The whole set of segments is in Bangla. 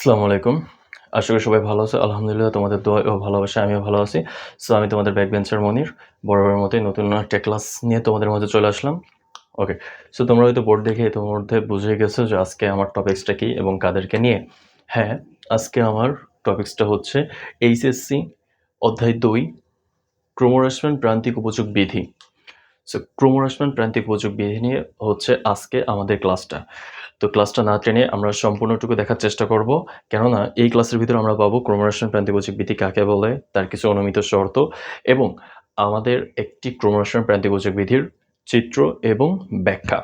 আসসালামু আলাইকুম। আশা করি সবাই ভালো আছে। আলহামদুলিল্লাহ, তোমাদের দোয়া ও ভালোবাসা, আমিও ভালো আছি। সো আমি তোমাদের ব্যাক বেঞ্চার মনির, বরাবরের মতোই নতুন একটা ক্লাস নিয়ে তোমাদের মধ্যে চলে আসলাম। ওকে সো তোমরা হয়তো বোর্ড দেখে তোমার মধ্যে বুঝে গেছো যে আজকে আমার টপিক্সটা কী এবং কাদেরকে নিয়ে। হ্যাঁ আজকে আমার টপিক্সটা হচ্ছে এইচএসসি অধ্যায় দুই, ক্রমহ্রাসমান প্রান্তিক উপযোগ বিধি। সো ক্রমহ্রাসমান প্রান্তিক উপযোগ বিধি নিয়ে হচ্ছে আজকে আমাদের ক্লাসটা তো ক্লাসটা না টেনে আমরা সম্পূর্ণটুকু দেখার চেষ্টা করব। কেননা এই ক্লাসের ভিতরে আমরা পাবো ক্রমহ্রাসমান প্রান্তিকোচিক বিধি কাকে বলে, তার কিছু অনুমিত শর্ত এবং আমাদের একটি ক্রমহ্রাসমান প্রান্তিকোচিক বিধির চিত্র এবং ব্যাখ্যা।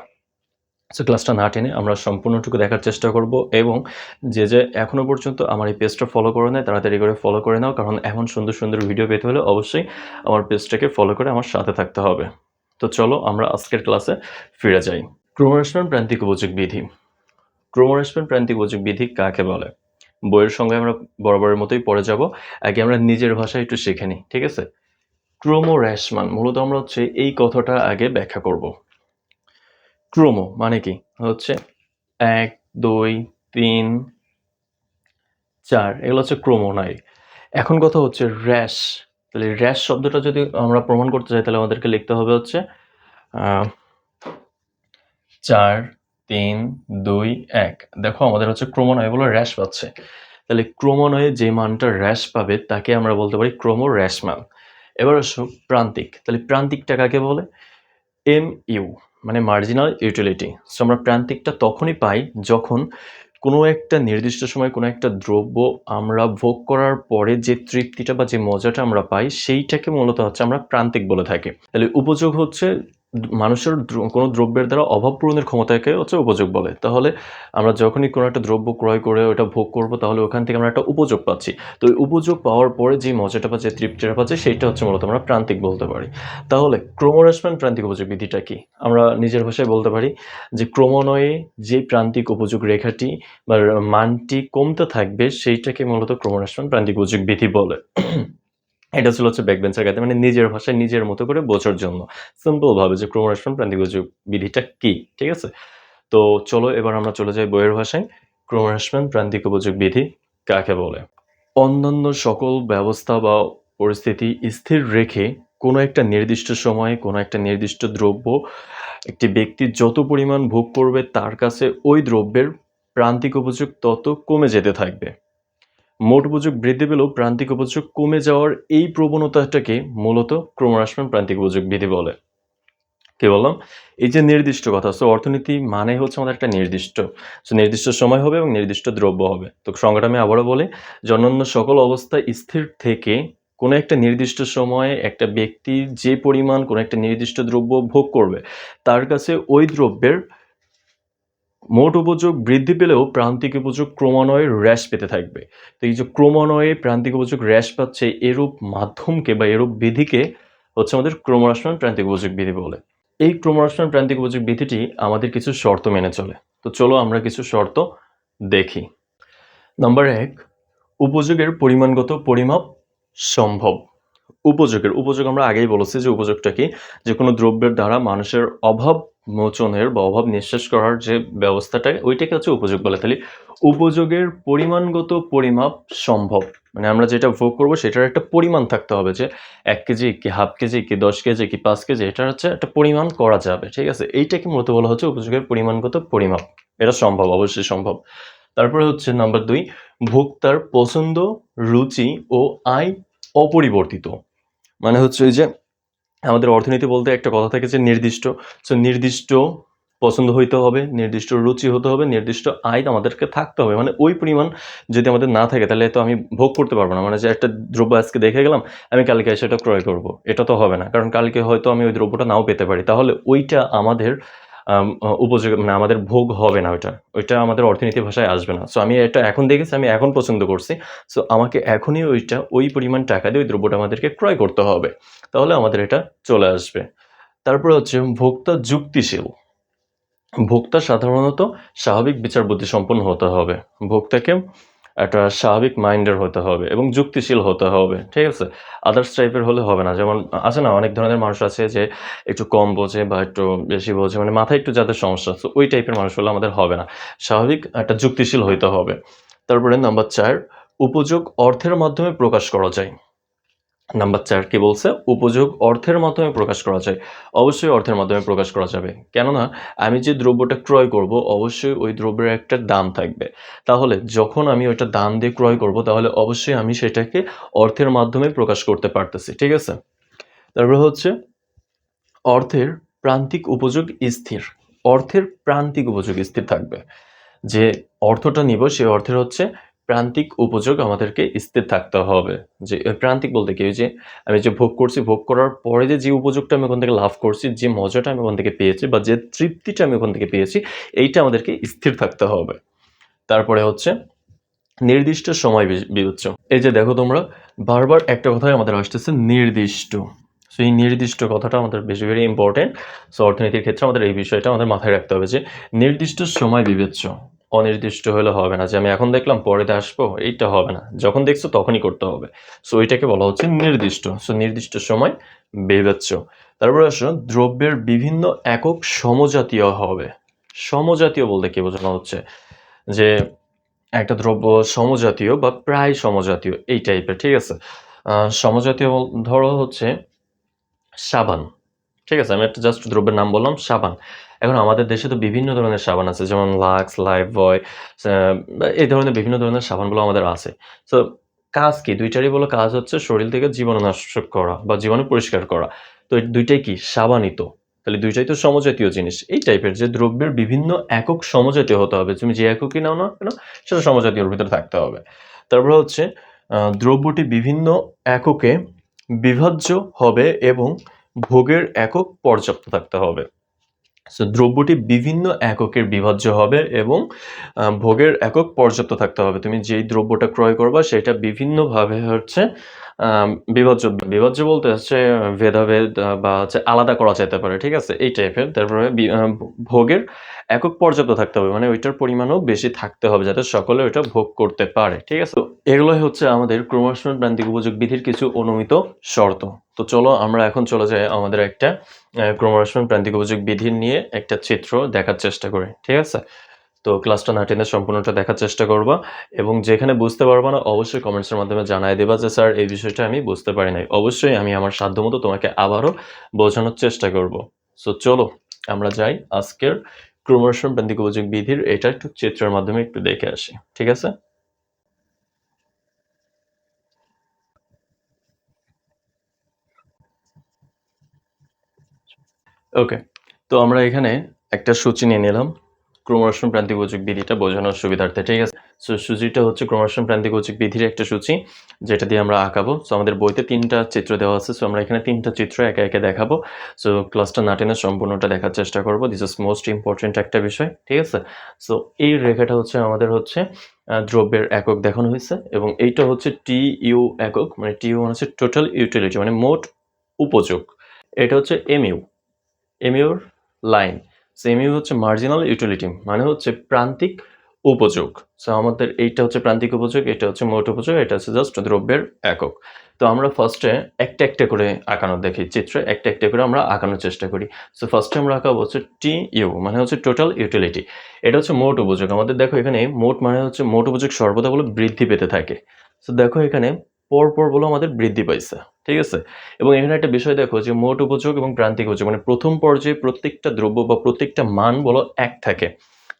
সো ক্লাসটা না টেনে আমরা সম্পূর্ণটুকু দেখার চেষ্টা করব এবং যে যে এখনও পর্যন্ত আমার এই পেজটা ফলো করে নেয় তাড়াতাড়ি করে ফলো করে নাও, কারণ এমন সুন্দর সুন্দর ভিডিও পেতে হলে অবশ্যই আমার পেজটাকে ফলো করে আমার সাথে থাকতে হবে। তো চলো আমরা আজকের ক্লাসে ফিরে যাই। ক্রমহ্রাসমান প্রান্তিক উপযোগ বিধি। ক্রমহ্রাসমান প্রান্তিক উপযোগ বিধি কাকে বলে? বইয়ের সঙ্গে আমরা বরাবরের মতোই পড়ে যাব। আগে আমরা নিজের ভাষায় একটু শিখে নিই, ঠিক আছে? ক্রমহ্রাসমান মূলত আমরা হচ্ছে এই কথাটা আগে ব্যাখ্যা করব। ক্রোমো মানে কি? হচ্ছে এক, দুই, তিন, চার, এগুলো হচ্ছে ক্রমনয় এখন কথা হচ্ছে র্যাশ। তাহলে র্যাশ শব্দটা যদি আমরা প্রমাণ করতে চাই, তাহলে আমাদেরকে লিখতে হবে হচ্ছে চার, তিন, দুই, এক। দেখো, আমাদের হচ্ছে ক্রমনয় বলে র্যাশ পাচ্ছে। তাহলে ক্রমনয়ে যে মানটা র্যাশ পাবে, তাকে আমরা বলতে পারি ক্রম র্যাশ মান এবার আসো প্রান্তিক। তাহলে প্রান্তিকটা কাকে বলে? এম ইউ মানে মার্জিনাল ইউটিলিটি সো আমরা প্রান্তিকটা তখনই পাই যখন কোনো একটা নির্দিষ্ট সময় কোনো একটা দ্রব্য আমরা ভোগ করার পরে যে তৃপ্তিটা বা যে মজাটা আমরা পাই, সেইটাকে মূলত হচ্ছে আমরা প্রান্তিক বলে থাকি। তাহলে উপযোগ হচ্ছে মানুষের কোনো দ্রব্যের দ্বারা অভাব পূরণের ক্ষমতাকে হচ্ছে উপযোগ বলে। তাহলে আমরা যখনই কোনো একটা দ্রব্য ক্রয় করে ওটা ভোগ করব, তাহলে ওখান থেকে আমরা একটা উপযোগ পাচ্ছি। তো ওই উপযোগ পাওয়ার পরে যে মজাটা পাচ্ছে তৃপ্তিটা পাচ্ছে সেইটা হচ্ছে মূলত আমরা প্রান্তিক বলতে পারি। তাহলে ক্রমহ্রাসমান প্রান্তিক উপযোগ বিধিটা কি? আমরা নিজের ভাষায় বলতে পারি যে ক্রমণয়ে যে প্রান্তিক উপযোগ রেখাটি বা মানটি কমতে থাকবে, সেইটাকে মূলত ক্রমহ্রাসমান প্রান্তিক উপযোগ বিধি বলে। এটা ছিল হচ্ছে ব্যাকবেঞ্চের কাছে মানে নিজের ভাষায় নিজের মতো করে বোঝার জন্য। সিম্পল ভাবে যে ক্রমহ্রাসমান প্রান্তিক উপযোগ বিধিটা কি, ঠিক আছে? তো চলো এবার আমরা চলে যাই বইয়ের ভাষায়। ক্রমহ্রাসমান প্রান্তিক উপযোগ বিধি কাকে বলে? অন্যান্য সকল ব্যবস্থা বা পরিস্থিতি স্থির রেখে কোনো একটা নির্দিষ্ট সময়ে কোনো একটা নির্দিষ্ট দ্রব্য একটি ব্যক্তি যত পরিমাণ ভোগ করবে তার কাছে ওই দ্রব্যের প্রান্তিক উপযোগ তত কমে যেতে থাকবে। মোট উপযোগ বৃদ্ধি পেলেও প্রান্তিক উপযোগ কমে যাওয়ার এই প্রবণতাটাকে মূলত ক্রমহ্রাসমান প্রান্তিক উপযোগ বৃদ্ধি বলে। কি বললাম? এই যে নির্দিষ্ট কথা সো অর্থনীতি মানে হচ্ছে আমাদের একটা নির্দিষ্ট। সো নির্দিষ্ট সময় হবে এবং নির্দিষ্ট দ্রব্য হবে। তো সংজ্ঞাটা আমি আবারও বলি যে অন্যান্য সকল অবস্থা স্থির থেকে কোনো একটা নির্দিষ্ট সময়ে একটা ব্যক্তি যে পরিমাণ কোনো একটা নির্দিষ্ট দ্রব্য ভোগ করবে, তার কাছে ওই দ্রব্যের মোট উপযোগ বৃদ্ধি পেলেও প্রান্তিক উপযোগ ক্রমান্বয়ে হ্রাস পেতে থাকবে। তো এই যে ক্রমান্বয়ে প্রান্তিক উপযোগ হ্রাস পাচ্ছে, এরূপ মাধ্যমকে বা এরূপ বিধিকে হচ্ছে আমাদের ক্রমহ্রাসমান প্রান্তিক উপযোগ বিধি বলে। এই ক্রমহ্রাসমান প্রান্তিক উপযোগ বিধিটি আমাদের কিছু শর্ত মেনে চলে। তো চলো আমরা কিছু শর্ত দেখি। নাম্বার এক, উপযোগের পরিমাণগত পরিমাপ সম্ভব। উপযোগের, উপযোগ আমরা আগেই বলেছি যে উপযোগটা কি? যে কোনো দ্রব্যের দ্বারা মানুষের অভাব মোচনের বা অভাব নিঃশ্বাস করার যে ব্যবস্থাটা, ওইটাকে হচ্ছে উপযোগ বলে। তাহলে উপযোগের পরিমাণগত পরিমাপ সম্ভব। মানে আমরা যেটা ভোগ করব সেটার একটা পরিমাণ থাকতে হবে যে এক কেজি, কি হাফ কেজি, কি দশ কেজি, কি পাঁচ কেজি, এটা হচ্ছে একটা পরিমাণ করা যাবে, ঠিক আছে? এইটাকে মূলত বলা হচ্ছে উপযোগের পরিমাণগত পরিমাপ। এটা সম্ভব, অবশ্যই সম্ভব। তারপরে হচ্ছে নাম্বার দুই, ভোক্তার পছন্দ, রুচি ও আয় অপরিবর্তিত। মানে হচ্ছে ওই যে আমাদের অর্থনীতি বলতে একটা কথা থাকে যে নির্দিষ্ট সো নির্দিষ্ট পছন্দ হইতে হবে নির্দিষ্ট রুচি হতে হবে নির্দিষ্ট আয় আমাদেরকে থাকতে হবে। মানে ওই পরিমাণ যদি আমাদের না থাকে তাহলে তো আমি ভোগ করতে পারব না। মানে যে একটা দ্রব্য আজকে দেখে গেলাম আমি কালকে সেটা ক্রয় করব। এটা তো হবে না। কারণ কালকে হয়তো আমি ওই দ্রব্যটা নাও পেতে পারি। তাহলে ওইটা আমাদের আম, উপযোগ মানে আমাদের ভোগ হবে না ওইটা। ওইটা আমাদের অর্থনীতি ভাষায় আসবে না। সো আমি এটা এখন দেখেছি, আমি এখন পছন্দ করছি। সো আমাকে এখনই ওইটা, ওই পরিমাণ টাকা দিয়ে ওই দ্রব্যটা আমাদেরকে ক্রয় করতে হবে। তাহলে আমাদের এটা চলে আসবে। তারপরে হচ্ছে ভোক্তা যুক্তিশীল। ভোক্তা সাধারণত স্বাভাবিক বিচার বুদ্ধি সম্পন্ন হতে হবে। ভোক্তাকে একটা স্বাভাবিক মাইন্ডের হতে হবে এবং যুক্তিশীল হতে হবে, ঠিক আছে? আদার্স টাইপের হলে হবে না। যেমন, আছে না, অনেক ধরনের মানুষ আছে যে একটু কম বোঝে বা একটু বেশি বোঝে মানে মাথায় একটু যাদের সমস্যা আছে, ওই টাইপের মানুষ হলে আমাদের হবে না। স্বাভাবিক একটা যুক্তিশীল হইতে হবে। তারপরে নাম্বার চার, উপযোগ অর্থের মাধ্যমে প্রকাশ করা যায়। নাম্বার চার কি বলছে? উপযোগ অর্থের মাধ্যমে প্রকাশ করা যায়। অবশ্যই অর্থের মাধ্যমে প্রকাশ করা যাবে। কেননা, আমি যে দ্রব্যটা ক্রয় করব, অবশ্যই ওই দ্রব্যের একটা দাম থাকবে। তাহলে যখন আমি ওইটা দাম দিয়ে ক্রয় করব, তাহলে অবশ্যই আমি সেটাকে অর্থের মাধ্যমে প্রকাশ করতে পারতেছি। ঠিক আছে? তারপরে হচ্ছে, অর্থের প্রান্তিক উপযোগ স্থির। অর্থের প্রান্তিক উপযোগ স্থির থাকবে। যে অর্থটা নিব সেই অর্থের হচ্ছে প্রান্তিক উপযোগ আমাদেরকে স্থির থাকতে হবে। যে প্রান্তিক বলতে কি? যে, আমি যে ভোগ করছি, ভোগ করার পরে যে যে উপযোগটা আমি ওখান থেকে লাভ করছি, যে মজাটা আমি ওখান থেকে পেয়েছি বা যে তৃপ্তিটা আমি ওখান থেকে পেয়েছি, এইটা আমাদেরকে স্থির থাকতে হবে। তারপরে হচ্ছে, নির্দিষ্ট সময় বিবেচ্য। এই যে দেখো তোমরা, বারবার একটা কথাই আমাদের আসতেছে, নির্দিষ্ট। সো, এই নির্দিষ্ট কথাটা আমাদের বেশি ভেরি ইম্পর্টেন্ট সো, অর্থনীতির ক্ষেত্রে আমাদের এই বিষয়টা আমাদের মাথায় রাখতে হবে যে, নির্দিষ্ট সময় বিবেচ্য। অনির্দিষ্ট হলে হবে না যে আমি এখন দেখলাম পরেতে আসব, এইটা হবে না। যখন দেখছ তখনই করতে হবে। সো এটাকে বলা হচ্ছে নির্দিষ্ট। সো নির্দিষ্ট সময় বিবেচ্য তারপরে আসো, দ্রব্যের বিভিন্ন একক সমজাতীয় হবে। সমজাতীয় বলতে কি বোঝানো হচ্ছে? যে একটা দ্রব্য সমজাতীয় বা প্রায় সমজাতীয়, এই টাইপের ঠিক আছে? সমজাতীয় ধরো হচ্ছে সাবান। ঠিক আছে, আমি একটা জাস্ট দ্রব্যের নাম বললাম সাবান। এখন আমাদের দেশে তো বিভিন্ন ধরনের সাবান আছে, যেমন লাক্স, লাইফ বয় এই ধরনের বিভিন্ন ধরনের সাবানগুলো আমাদের আছে। তো কাজ কি? দুইটারই বলো কাজ হচ্ছে শরীর থেকে জীবাণুনাশক করা বা জীবাণু পরিষ্কার করা। তো দুইটাই কি? সাবানিত। তাহলে দুইটাই তো সমজাতীয় জিনিস। এই টাইপের যে দ্রব্যের বিভিন্ন একক সমজাতীয় হতে হবে, তুমি যে এককই নাও না কেন, সেটা সমজাতীয়র ভিতরে থাকতে হবে। তারপর হচ্ছে দ্রব্যটি বিভিন্ন এককে বিভাজ্য হবে এবং ভোগের একক পর্যাপ্ত থাকতে হবে। সো দ্রব্যটি বিভিন্ন এককের বিভাজ্য হবে এবং ভোগের একক পর্যাপ্ত থাকতে হবে। তুমি যেই দ্রব্যটা ক্রয় করবা, সেটা বিভিন্নভাবে হচ্ছে বিভাজ্য বিভাজ্য বলতে হচ্ছে ভেদাভেদ বা হচ্ছে আলাদা করা যেতে পারে, ঠিক আছে? এই টাইপের তারপরে ভোগের একক পর্যাপ্ত থাকতে হবে মানে ওইটার পরিমাণও বেশি থাকতে হবে যাতে সকলে ওইটা ভোগ করতে পারে, ঠিক আছে? তো এগুলোই হচ্ছে আমাদের ক্রমশন প্রান্তিক উপযোগ বিধির কিছু অনুমিত শর্ত। তো চলো আমরা এখন চলে যাই আমাদের একটা ক্রমরসমান প্রান্তিক উপযোগ বিধি নিয়ে একটা চিত্র দেখার চেষ্টা করি, ঠিক আছে? তো ক্লাসটা না টেনে সম্পূর্ণটা দেখার চেষ্টা করবা এবং যেখানে বুঝতে পারবা না, অবশ্যই কমেন্টসের মাধ্যমে জানাই দেবা যে, স্যার, এই বিষয়টা আমি বুঝতে পারি নাই। অবশ্যই আমি আমার সাধ্যমতো তোমাকে আবারও বোঝানোর চেষ্টা করব। সো চলো আমরা যাই আজকের ক্রমরসমান প্রান্তিক উপযোগ বিধির এটা একটু চিত্রের মাধ্যমে একটু দেখে আসি। ঠিক আছে? ওকে তো আমরা এখানে একটা সূচি নিয়ে নিলাম। ক্রমরসম প্রান্তিক উপযোগ বিধিটা বোঝানোর সুবিধার্থে, ঠিক আছে? সো সূচিটা হচ্ছে ক্রমরসম প্রান্তিক উপযোগ বিধির একটা সূচি, যেটা দিয়ে আমরা আঁকাবো। সো আমাদের বইতে তিনটা চিত্র দেওয়া আছে। সো আমরা এখানে তিনটা চিত্র একে একে দেখাবো। সো ক্লাসটা না টেনে সম্পূর্ণটা দেখার চেষ্টা করব। দিস ইজ মোস্ট ইম্পর্টেন্ট একটা বিষয়, ঠিক আছে? সো এই রেখাটা হচ্ছে আমাদের হচ্ছে দ্রব্যের একক দেখানো হয়েছে এবং এইটা হচ্ছে টি ইউ একক মানে টি ইউ মানে হচ্ছে টোটাল ইউটিলিটি মানে মোট উপযোগ। এটা হচ্ছে এমইউ এমইউর লাইন সেমিউ হচ্ছে মার্জিনাল ইউটিলিটি মানে হচ্ছে প্রান্তিক উপযোগ। সো আমাদের এইটা হচ্ছে প্রান্তিক উপযোগ, এটা হচ্ছে মোট উপযোগ, এটা হচ্ছে জাস্ট দ্রব্যের একক। তো আমরা ফার্স্টে একটা একটা করে আঁকানো দেখি, চিত্রে একটা একটা করে আমরা আঁকানোর চেষ্টা করি। সো ফার্স্টে আমরা আঁকাবো হচ্ছে টি ইউ মানে হচ্ছে টোটাল ইউটিলিটি এটা হচ্ছে মোট উপযোগ। আমাদের দেখো এখানে মোট মানে হচ্ছে মোট উপযোগ সর্বদা বলে বৃদ্ধি পেতে থাকে। সো দেখো এখানে পর পর বলে আমাদের বৃদ্ধি পাইছে, ঠিক আছে? এবং এখানে একটা বিষয় দেখো যে মোট উপযোগ এবং প্রান্তিক উপযোগ মানে প্রথম পর্যায়ে প্রত্যেকটা দ্রব্য বা প্রত্যেকটা মান বলো এক থাকে।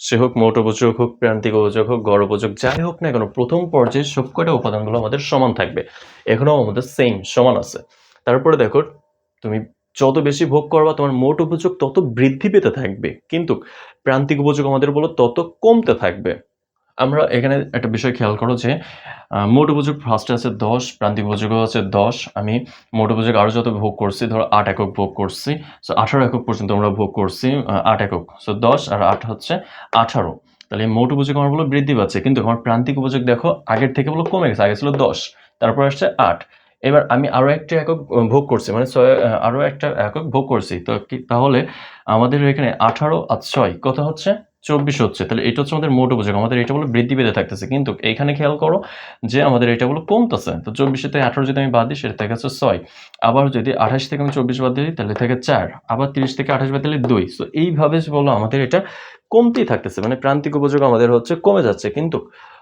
সে হোক মোট উপযোগ হোক, প্রান্তিক উপযোগ হোক, গড় উপযোগ, যাই হোক না কেন, প্রথম পর্যায়ে সবকটা উপাদানগুলো আমাদের সমান থাকবে। এখনও আমাদের সেম সমান আছে। তারপরে দেখো, তুমি যত বেশি ভোগ করবা, তোমার মোট উপযোগ তত বৃদ্ধি পেতে থাকবে। কিন্তু প্রান্তিক উপযোগ আমাদের বলো তত কমতে থাকবে। আমরা এখানে একটা বিষয় খেয়াল করো যে মোট উপযোগ ফার্স্টে আছে দশ, প্রান্তিক উপযোগও আছে দশ। আমি মোট উপযোগ আরও যত ভোগ করছি, ধরো আট একক ভোগ করছি সো আঠারো একক পর্যন্ত আমরা ভোগ করছি আট একক। সো দশ আর আট হচ্ছে আঠারো। তাহলে মোট উপযোগ আমার বলো বৃদ্ধি পাচ্ছে, কিন্তু আমার প্রান্তিক উপযোগ দেখো আগের থেকে বলো কমে গেছে, আগে ছিল দশ, তারপর আসছে আট। এবার আমি আরও একটা একক ভোগ করছি মানে ছয় আরও একটা একক ভোগ করছি, তো তাহলে আমাদের এখানে আঠারো আর ছয় কত হচ্ছে? চব্বিশ হচ্ছে। তাহলে এটা হচ্ছে আমাদের মোট উপযোগ। আমাদের এটা বলে বৃদ্ধি পেতে থাকতেছে। কিন্তু এইখানে খেয়াল করো যে আমাদের এটা বলে কমতেছে। তো চব্বিশে থেকে আঠারো যদি আমি বাদ দিই, সেটা থেকে হচ্ছে ছয়। আবার যদি আঠাশ থেকে আমি চব্বিশ বাদ দিই, তাহলে থেকে চার। আবার তিরিশ থেকে আঠাশ বাদ দিলে দুই। তো এইভাবে বলো আমাদের এটা কমতেই থাকতেছে। মানে প্রান্তিক উপযোগ আমাদের হচ্ছে কমে যাচ্ছে। কিন্তু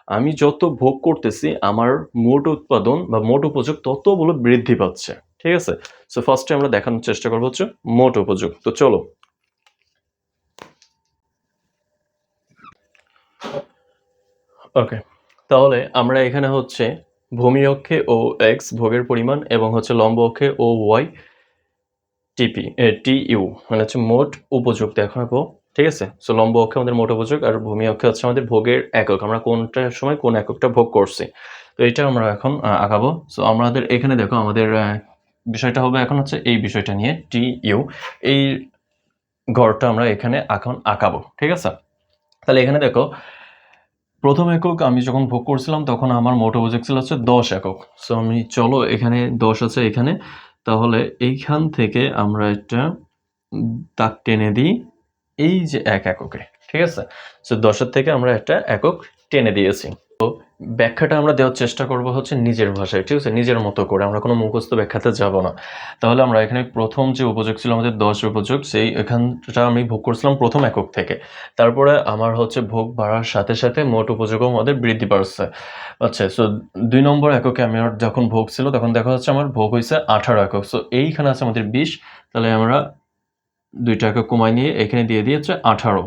আমি যত ভোগ করতেছি, আমার মোট উৎপাদন বা মোট উপযোগ তত বলে বৃদ্ধি পাচ্ছে। ঠিক আছে? সো ফার্স্টে আমরা দেখানোর চেষ্টা করব হচ্ছে মোট উপযোগ। তো চলো ওকে তাহলে আমরা এখানে হচ্ছে ভূমি অক্ষে ও এক্স ভোগের পরিমাণ এবং হচ্ছে লম্ব অক্ষে ও ওয়াই টিপি টি ইউ মানে হচ্ছে মোট উপযোগ দেখাবো ঠিক আছে? সো লম্ব অক্ষে আমাদের মোট উপযোগ আর ভূমি অক্ষে হচ্ছে আমাদের ভোগের একক। আমরা কোনটার সময় কোন এককটা ভোগ করছি? তো এটা আমরা এখন আঁকাবো সো আমাদের এখানে দেখো আমাদের বিষয়টা হবে এখন হচ্ছে এই বিষয়টা নিয়ে টি ইউ এই ঘরটা আমরা এখানে এখন আঁকাবো, ঠিক আছে? তাহলে এখানে দেখো প্রথম একক আমি যখন ভোগ করছিলাম, তখন আমার মোট অভিযোগ ছিল হচ্ছে দশ একক। সো আমি চলো এখানে দশ আছে এখানে। তাহলে এইখান থেকে আমরা একটা দাগ টেনে দিই এই যে এক এককে, ঠিক আছে? সো দশের থেকে আমরা একটা একক টেনে দিয়েছি। তো ব্যাখ্যাটা আমরা দেওয়ার চেষ্টা করব হচ্ছে নিজের ভাষায়, ঠিক আছে? নিজের মতো করে, আমরা কোনো মুখস্থ ব্যাখ্যাতে যাব না। তাহলে আমরা এখানে প্রথম যে উপযোগ ছিল আমাদের দশ উপযোগ, সেই এখানটা আমি ভোগ করছিলাম প্রথম একক থেকে। তারপরে আমার হচ্ছে ভোগ বাড়ার সাথে সাথে মোট উপযোগও আমাদের বৃদ্ধি পাচ্ছে। আচ্ছা সো দুই নম্বর এককে আমি যখন ভোগ ছিল, তখন দেখা যাচ্ছে আমার ভোগ হয়েছে আঠারো একক। সো এইখানে আছে আমাদের বিশ, তাহলে আমরা দুইটা একক কমাই নিয়ে এখানে দিয়ে দিয়েছে আঠারো।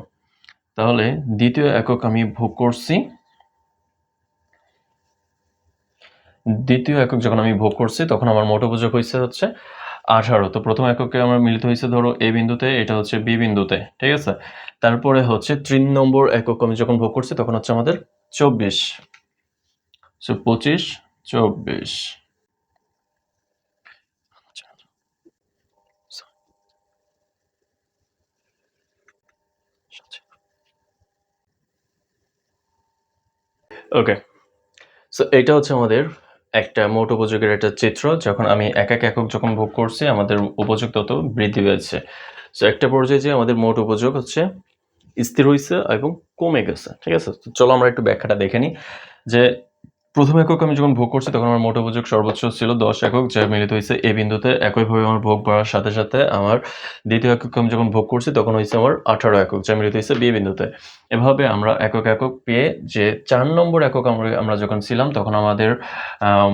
তাহলে দ্বিতীয় একক আমি ভোগ করছি দ্বিতীয় একক যখন আমি ভোগ করছি, তখন আমার মোট উপযোগ হয়েছে হচ্ছে আঠারো। তো প্রথম এককে আমার মিলিত হয়েছে ধরো এ বিন্দুতে, এটা হচ্ছে বি বিন্দুতে, ঠিক আছে? তারপরে হচ্ছে তিন নম্বর একক আমি যখন ভোগ করছি, তখন হচ্ছে আমাদের চব্বিশ। সো পঁচিশ, চব্বিশ। ওকে সো এটা হচ্ছে আমাদের একটা মোট উপযোগের একটা চিত্র যখন আমি এক এক একক যখন ভোগ করছি, আমাদের উপযোগ তত বৃদ্ধি পেয়েছে। সো একটা পর্যায়ে যে আমাদের মোট উপযোগ হচ্ছে স্থির হয়েছে এবং কমে গেছে। ঠিক আছে? চলো আমরা একটু ব্যাখ্যাটা দেখে নিই যে প্রথম একক আমি যখন ভোগ করছি, তখন আমার মোট উপযোগ সর্বোচ্চ ছিল দশ একক, যা মিলিত হয়েছে এ বিন্দুতে। একইভাবে আমার ভোগ বাড়ার সাথে সাথে আমার দ্বিতীয় একক আমি যখন ভোগ করছি, তখন হয়েছে আমার আঠারো একক, যা মিলিত হয়েছে বি বিন্দুতে। এভাবে আমরা একক একক পেয়ে যে চার নম্বর একক আমরা আমরা যখন ছিলাম, তখন আমাদের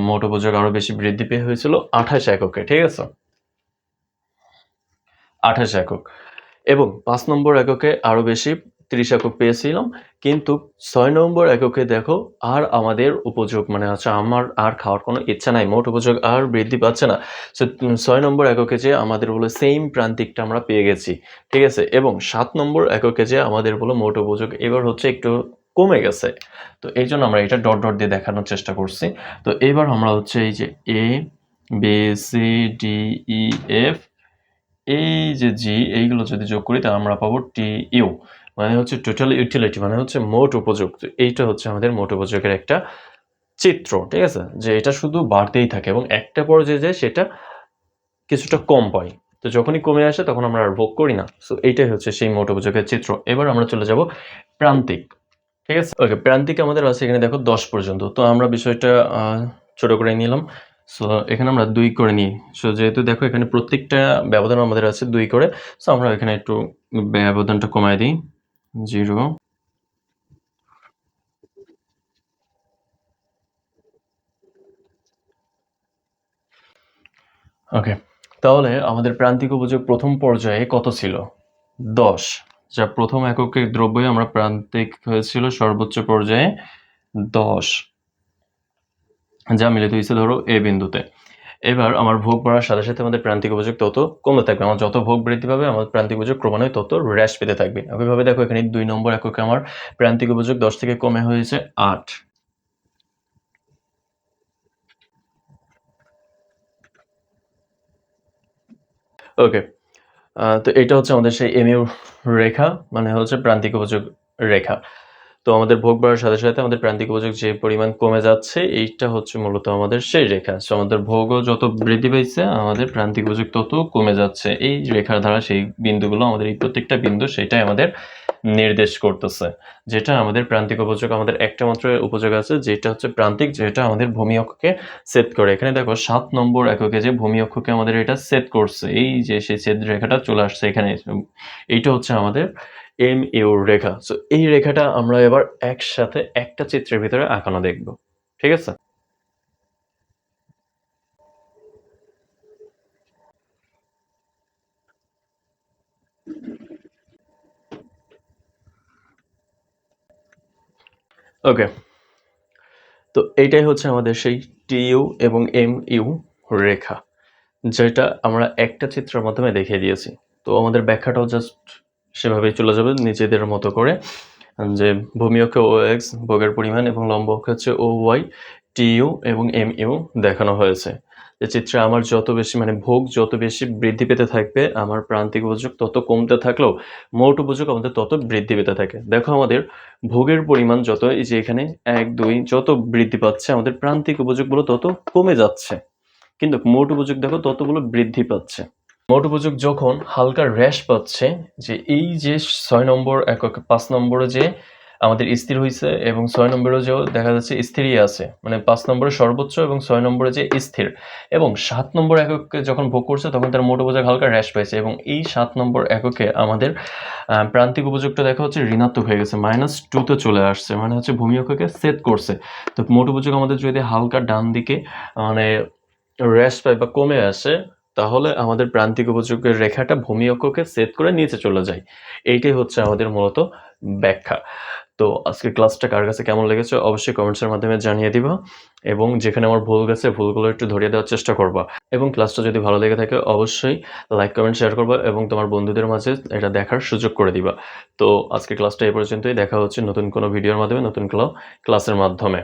মোট উপযোগ আরও বেশি বৃদ্ধি পেয়ে হয়েছিল আঠাশ এককে, ঠিক আছে? আঠাশ একক। এবং পাঁচ নম্বর এককে আরও বেশি ত্রিশ একক পেয়েছিলাম। কিন্তু ছয় নম্বর এককে দেখো, আর আমাদের উপযোগ মানে হচ্ছে আমার আর খাওয়ার কোনো ইচ্ছা নাই, মোট উপযোগ আর বৃদ্ধি পাচ্ছে না। সো ছয় নম্বর এককে যে আমাদের বলে সেম প্রান্তিকটা আমরা পেয়ে গেছি, ঠিক আছে? এবং সাত নম্বর এককে যে আমাদের বলো মোট উপযোগ এবার হচ্ছে একটু কমে গেছে। তো এই জন্য আমরা এটা ডট ডট দিয়ে দেখানোর চেষ্টা করছি। তো এবার আমরা হচ্ছে এই যে A B C D E F এই যে জি এইগুলো যদি যোগ করি, তাহলে আমরা পাবো টি ইউ মানে হচ্ছে টোটাল ইউটিলিটি মানে হচ্ছে মোট উপযোগ এইটা হচ্ছে আমাদের মোট উপযোগের একটা চিত্র, ঠিক আছে? যে এটা শুধু বাড়তেই থাকে এবং একটা পর্যায়ে যায় সেটা কিছুটা কম পাই। তো যখনই কমে আসে, তখন আমরা আর ভোগ করি না। সো এইটাই হচ্ছে সেই মোট উপযোগের চিত্র। এবার আমরা চলে যাব প্রান্তিক, ঠিক আছে? ওকে প্রান্তিক আমাদের আছে এখানে দেখো দশ পর্যন্ত। তো আমরা বিষয়টা ছোট করে নিলাম। সো এখানে আমরা দুই করে নিই। সো যেহেতু দেখো এখানে প্রত্যেকটা ব্যবধান আমাদের আছে দুই করে সো আমরা এখানে একটু ব্যবধানটা কমায় দিই। জিরো ওকে তাহলে আমাদের প্রান্তিক উপযোগ প্রথম পর্যায়ে কত ছিল? দশ। যা প্রথম এককের দ্রব্যই আমরা প্রান্তিক হয়েছিল সর্বোচ্চ পর্যায়ে দশ। যা মিলিত হয়েছে ধরো এ বিন্দুতে। এবার আমার ভোগ বাড়ার সাথে সাথে আমাদের প্রান্তিক উপযোগ তত কমতে থাকবে। আমার যত ভোগ বৃদ্ধি পাবে, আমার প্রান্তিক উপযোগ ক্রমান্বয়ে তত হ্রাস পেতে থাকবে। একইভাবে দেখো এখানে দুই নম্বর এককে আমার প্রান্তিক উপযোগ দশ থেকে কমে হয়েছে আট। ওকে তো এটা হচ্ছে আমাদের সেই এমইউ রেখা মানে হচ্ছে প্রান্তিক উপযোগ রেখা। তো আমাদের ভোগ বাড়ার সাথে সাথে আমাদের প্রান্তিক উপযোগ যে পরিমাণ কমে যাচ্ছে, এইটা হচ্ছে মূলত আমাদের সেই রেখা। তো আমাদের ভোগও যত বৃদ্ধি পাইছে, আমাদের প্রান্তিক উপযোগ তত কমে যাচ্ছে। এই রেখার দ্বারা সেই বিন্দুগুলো আমাদের এই প্রত্যেকটা বিন্দু সেটাই আমাদের নির্দেশ করতেছে। যেটা আমাদের প্রান্তিক উপযোগ, আমাদের একটা মাত্র উপযোগ আছে, যেটা হচ্ছে প্রান্তিক, যেটা আমাদের ভূমি অক্ষকে সেট করে। এখানে দেখো, সাত নম্বর এককে যে ভূমি অক্ষকে আমাদের এটা সেট করছে, এই যে সেই ছেদ রেখাটা চলে আসছে এখানে। এইটা হচ্ছে আমাদের এম ইউ রেখা। সো এই রেখাটা আমরা এবার একসাথে একটা চিত্রের ভিতরে আঁকানো দেখব। ঠিক আছে? ওকে তো এইটাই হচ্ছে আমাদের সেই টি ইউ এবং এম ইউ রেখা, যেটা আমরা একটা চিত্রের মাধ্যমে দেখিয়ে দিয়েছি। তো আমাদের ব্যাখ্যাটাও জাস্ট সেভাবেই চলে যাবে নিজেদের মতো করে। যে ভূমি অক্ষে ও এক্স ভোগের পরিমাণ এবং লম্ব অক্ষে হচ্ছে ও ওয়াই টি ইউ এবং এম ইউ দেখানো হয়েছে। যে চিত্রে আমার যত বেশি মানে ভোগ যত বেশি বৃদ্ধি পেতে থাকবে, আমার প্রান্তিক উপযোগ তত কমতে থাকলেও মোট উপযোগ আমাদের তত বৃদ্ধি পেতে থাকে। দেখো আমাদের ভোগের পরিমাণ যত, এই যে এখানে এক, দুই, যত বৃদ্ধি পাচ্ছে, আমাদের প্রান্তিক উপযোগগুলো তত কমে যাচ্ছে। কিন্তু মোট উপযোগ দেখো ততগুলো বৃদ্ধি পাচ্ছে। মোট উপযোগ যখন হালকা র্যাশ পাচ্ছে, যে এই যে ছয় নম্বর একক, পাঁচ নম্বরে যে আমাদের স্থির হয়েছে এবং ছয় নম্বরে যে দেখা যাচ্ছে স্থিরই আছে মানে পাঁচ নম্বরে সর্বোচ্চ এবং ছয় নম্বরে যে স্থির। এবং সাত নম্বর এককে যখন ভোগ করছে, তখন তার মোট উপযোগ হালকা হ্রাস পেয়েছে এবং এই সাত নম্বর এককে আমাদের প্রান্তিক উপযোগটা দেখা হচ্ছে ঋণাত্মক হয়ে গেছে মাইনাস টুতে চলে আসছে মানে হচ্ছে ভূমি অক্ষকে সেট করছে। তো মোট উপযোগ আমাদের যদি হালকা ডান দিকে মানে রেস্ট পায় বা কমে আসে তাহলে আমাদের প্রান্তিক উপযোগের রেখাটা ভূমি অক্ষকে সেট করে নিচে চলে যায়। এইটাই হচ্ছে আমাদের মূলত ব্যাখ্যা। তো আজকে ক্লাসটা কার কাছে কেমন লেগেছে অবশ্যই কমেন্টসের মাধ্যমে জানিয়ে দিবা এবং যেখানে আমার ভুল গেছে ভুলগুলো একটু ধরিয়ে দেওয়ার চেষ্টা করবা। এবং ক্লাসটা যদি ভালো লেগে থাকে অবশ্যই লাইক কমেন্ট শেয়ার করবা এবং তোমার বন্ধুদের মাঝে এটা দেখার সুযোগ করে দিবা। তো আজকে ক্লাসটা এই পর্যন্তই। দেখা হচ্ছে নতুন কোনো ভিডিওর মাধ্যমে, নতুন ক্লাসের মাধ্যমে।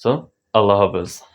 সো আল্লাহ হাফেজ।